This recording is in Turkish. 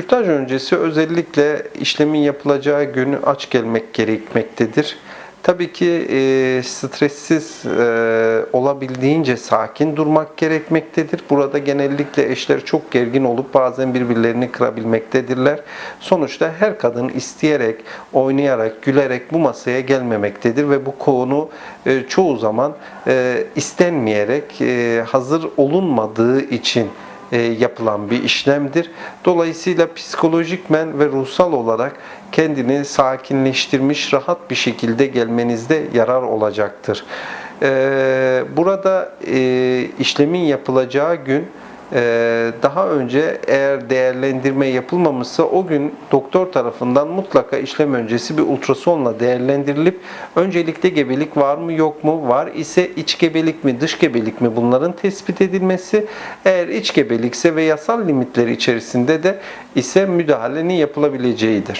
Kürtaj öncesi özellikle işlemin yapılacağı günü aç gelmek gerekmektedir. Tabii ki e, stressiz e, olabildiğince sakin durmak gerekmektedir. Burada genellikle eşler çok gergin olup bazen birbirlerini kırabilmektedirler. Sonuçta her kadın isteyerek, oynayarak, gülerek bu masaya gelmemektedir ve bu konu e, çoğu zaman e, istenmeyerek, e, hazır olunmadığı için yapılan bir işlemdir. Dolayısıyla psikolojikmen ve ruhsal olarak kendini sakinleştirmiş, rahat bir şekilde gelmenizde yarar olacaktır. E, Burada e, işlemin yapılacağı gün e, daha önce eğer değerlendirme yapılmamışsa o gün doktor tarafından mutlaka işlem öncesi bir ultrasonla değerlendirilip öncelikle gebelik var mı yok mu var ise iç gebelik mi dış gebelik mi bunların tespit edilmesi eğer iç gebelikse ve yasal limitleri içerisinde de ise müdahalenin yapılabileceğidir.